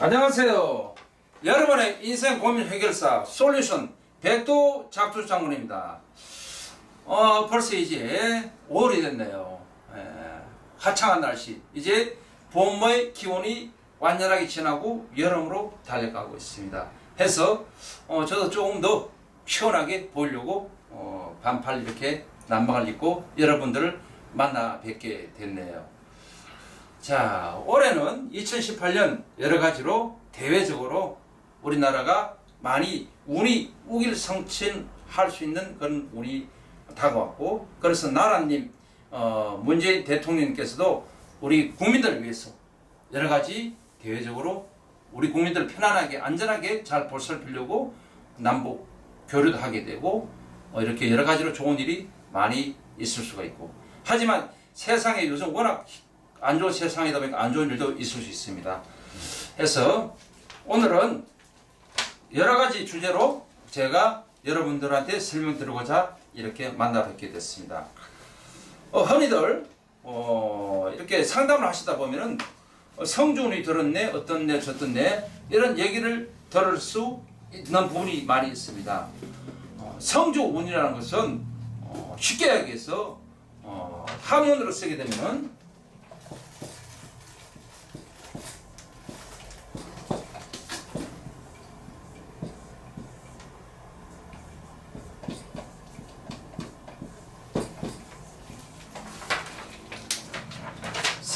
안녕하세요. 여러분의 인생 고민 해결사 솔루션 백도 작두 장군입니다. 어, 벌써 이제 5월이 됐네요. 예, 화창한 날씨. 이제 봄의 기온이 완전하게 지나고 여름으로 달려가고 있습니다. 해서 어, 저도 조금 더 시원하게 보려고 어, 반팔 이렇게 난방을 입고 여러분들을 만나 뵙게 됐네요. 자, 올해는 2018년 여러 가지로 대외적으로 우리나라가 많이 운이 우길성천할 수 있는 그런 운이 다가왔고, 그래서 나라님, 어, 문재인 대통령님께서도 우리 국민들을 위해서 여러 가지 대외적으로 우리 국민들 편안하게 안전하게 잘 보살피려고 남북 교류도 하게 되고 어, 이렇게 여러 가지로 좋은 일이 많이 있을 수가 있고. 하지만 세상에 요즘 워낙 안 좋은 세상이다 보니까 안 좋은 일도 있을 수 있습니다. 해서 오늘은 여러 가지 주제로 제가 여러분들한테 설명드리고자 이렇게 만나 뵙게 됐습니다. 어, 흔히들 어, 이렇게 상담을 하시다 보면은 어, 성준이 들었네, 어떻네, 저떻네 이런 얘기를 들을 수 있는 부분이 많이 있습니다. 어, 성주운이라는 것은 어, 쉽게 얘기해서 어, 한문으로 쓰게 되면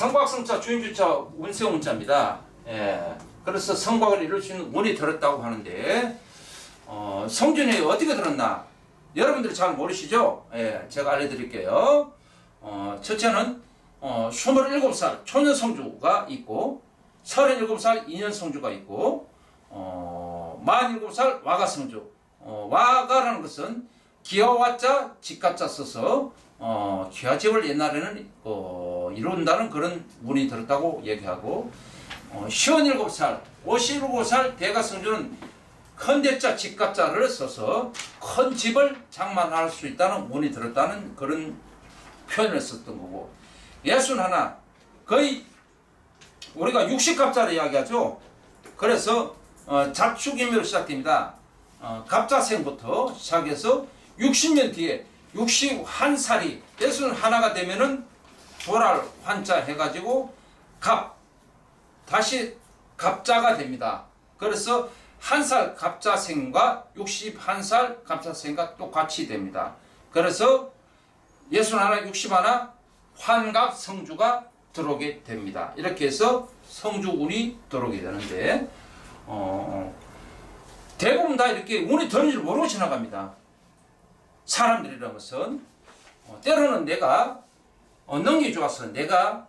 성곽성자 주임주차 운세운자입니다. 예. 그래서 성곽을 이룰 수 있는 운이 들었다고 하는데 어, 성준이 어떻게 들었나? 여러분들이 잘 모르시죠? 예, 제가 알려드릴게요. 어, 첫째는 어, 27살 초년 성주가 있고 37살 인연 성주가 있고 어, 47살 와가 성주 어, 와가라는 것은 기와와자 집가자 써서 어, 기와집을 옛날에는 어, 이룬다는 그런 운이 들었다고 얘기하고 어, 57살 57살 대가성주는 큰 대자 집가자를 써서 큰 집을 장만할 수 있다는 운이 들었다는 그런 표현을 썼던 거고 예순 하나 거의 우리가 60갑자를 이야기하죠. 그래서 어, 자축임으로 시작됩니다. 어, 갑자생부터 시작해서 60년 뒤에 61살이 예순 하나가 되면은 도랄 환자 해가지고 갑 다시 갑자가 됩니다. 그래서 한 살 갑자생과 61살 갑자생과 똑같이 됩니다. 그래서 예순 하나, 60 하나 환갑 성주가 들어오게 됩니다. 이렇게 해서 성주운이 들어오게 되는데 어, 대부분 다 이렇게 운이 줄 모르고 지나갑니다. 사람들이라는 것은 어, 때로는 내가 어, 능력이 좋아서 내가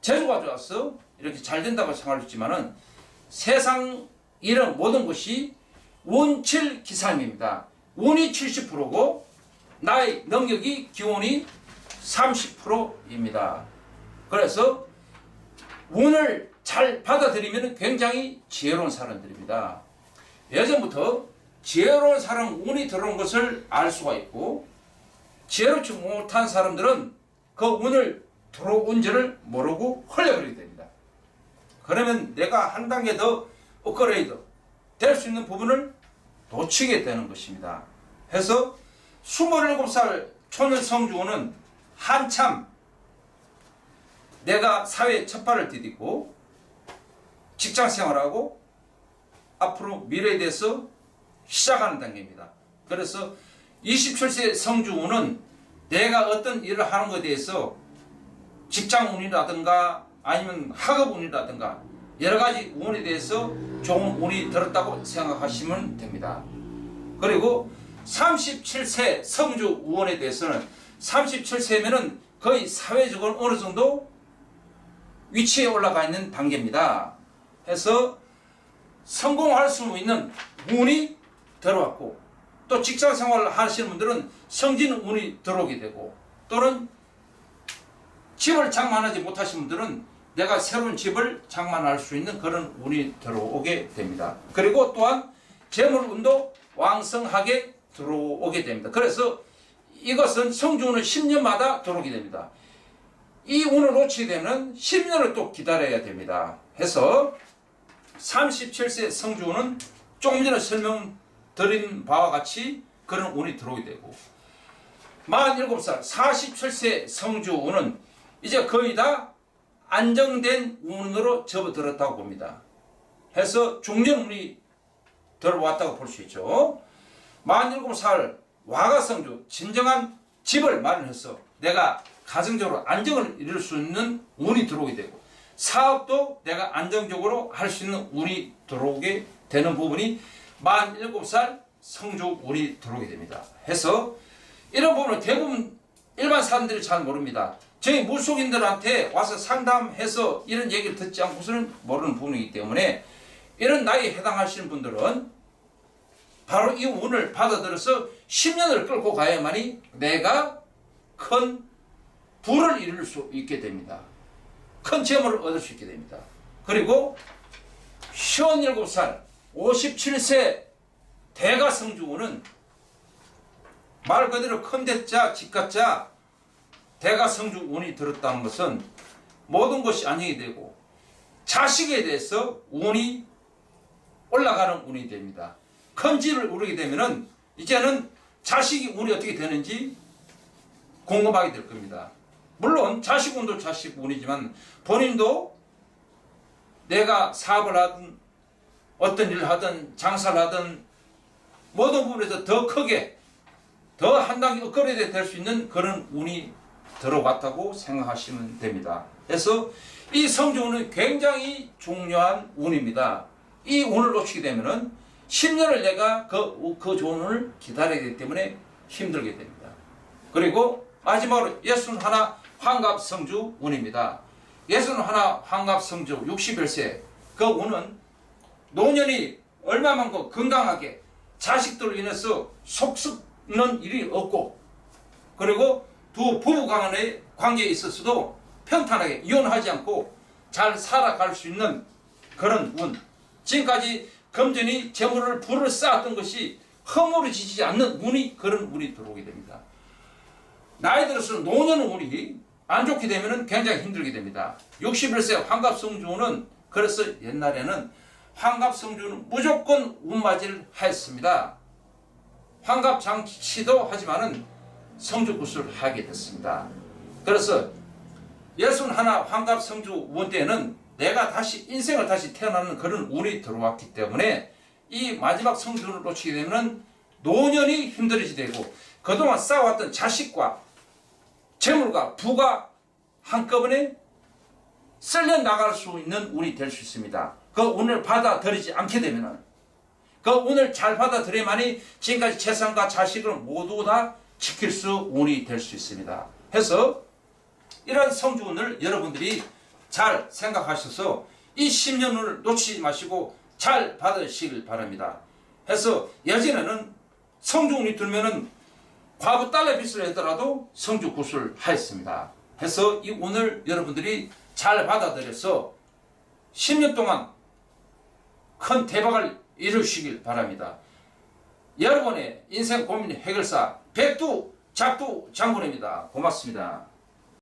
재주가 좋아서 이렇게 잘 된다고 생각했지만은 세상 이런 모든 것이 운칠 기산입니다. 운이 70%고 나의 능력이 기운이 30%입니다. 그래서 운을 잘 받아들이면 굉장히 지혜로운 사람들입니다. 예전부터 지혜로운 사람 운이 들어온 것을 알 수가 있고 지혜롭지 못한 사람들은 그 운을 들어온지를 모르고 흘려버리게 됩니다. 그러면 내가 한 단계 더 업그레이드 될 수 있는 부분을 놓치게 되는 것입니다. 해서 27살 초년 성주는 한참 내가 사회에 첫 발을 디디고 직장 생활하고 앞으로 미래에 대해서 시작하는 단계입니다. 그래서 27세 성주운은 내가 어떤 일을 하는 것에 대해서 직장 운이라든가 아니면 학업 운이라든가 여러 가지 운에 대해서 좋은 운이 들었다고 생각하시면 됩니다. 그리고 37세 성주 우원에 대해서는 37세면은 거의 사회적으로 어느 정도 위치에 올라가 있는 단계입니다. 해서 성공할 수 있는 운이 들어왔고 또 직장 생활을 하시는 분들은 성진 운이 들어오게 되고 또는 집을 장만하지 못하신 분들은 내가 새로운 집을 장만할 수 있는 그런 운이 들어오게 됩니다. 그리고 또한 재물 운도 왕성하게 들어오게 됩니다. 그래서 이것은 성주운은 10년마다 들어오게 됩니다. 이 운을 놓치게 되면 10년을 또 기다려야 됩니다. 해서 37세 성주는 조금 전에 설명 드린 바와 같이 그런 운이 들어오게 되고 47살 47세 성주는 이제 거의 다 안정된 운으로 접어들었다고 봅니다. 해서 중년 운이 들어왔다고 볼 수 있죠. 47살 와가성주 진정한 집을 마련해서 내가 가정적으로 안정을 이룰 수 있는 운이 들어오게 되고 사업도 내가 안정적으로 할 수 있는 운이 들어오게 되는 부분이 47살 성주 운이 들어오게 됩니다. 해서 이런 부분을 대부분 일반 사람들이 잘 모릅니다. 저희 무속인들한테 와서 상담해서 이런 얘기를 듣지 않고서는 모르는 부분이기 때문에 이런 나이에 해당하시는 분들은 바로 이 운을 받아들여서 10년을 끌고 가야만이 내가 큰 부를 이룰 수 있게 됩니다. 큰 재물을 얻을 수 있게 됩니다. 그리고 57살 57세 대가성주운은 말 그대로 큰 대자 집가자 대가성주 운이 들었다는 것은 모든 것이 안녕이 되고 자식에 대해서 운이 올라가는 운이 됩니다. 큰 집을 이루게 되면은 이제는 자식이 운이 어떻게 되는지 궁금하게 될 겁니다. 물론 자식 운도 자식 운이지만 본인도 내가 사업을 하든 어떤 일을 하든 장사를 하든 모든 부분에서 더 크게 더 한 단계 업그레이드 될 수 있는 그런 운이 들어왔다고 생각하시면 됩니다. 그래서 이 성주운은 굉장히 중요한 운입니다. 이 운을 놓치게 되면은 10년을 내가 그, 그 좋은 운을 기다려야 되기 때문에 힘들게 됩니다. 그리고 마지막으로 예순 하나 환갑성주 운입니다. 예순 하나 환갑성주 61세 그 운은 노년이 얼마만큼 건강하게 자식들로 인해서 속썩는 일이 없고 그리고 두 부부 간의 관계에 있어서도 평탄하게 이혼하지 않고 잘 살아갈 수 있는 그런 운. 지금까지 금전이 재물을 불을 쌓았던 것이 허물어지지 않는 운이 그런 운이 들어오게 됩니다. 나이 들어서 노년 운이 안 좋게 되면 굉장히 힘들게 됩니다. 61세 환갑성주는 그래서 옛날에는 환갑성주는 무조건 운맞이를 하였습니다. 환갑장치도 하지만은 성주구슬을 하게 됐습니다. 그래서 예순 하나 환갑성주 운 때는 내가 다시 인생을 다시 태어나는 그런 운이 들어왔기 때문에 이 마지막 성주를 놓치게 되면 노년이 힘들어지게 되고 그동안 쌓아왔던 자식과 재물과 부가 한꺼번에 쓸려 나갈 수 있는 운이 될 수 있습니다. 그 운을 받아들이지 않게 되면은 그 운을 잘 받아들여야만이 지금까지 재산과 자식을 모두 다 지킬 수 운이 될 수 있습니다. 해서 이런 성주운을 여러분들이 잘 생각하셔서 이 10년을 놓치지 마시고 잘 받으시길 바랍니다. 해서 예전에는 성주운이 들면은 과부 딸의 빚을 하더라도 성주 구슬 하였습니다. 해서 이 운을 여러분들이 잘 받아들여서 10년 동안 큰 대박을 이루시길 바랍니다. 여러분의 인생 고민 해결사 백두 작두 장군입니다. 고맙습니다.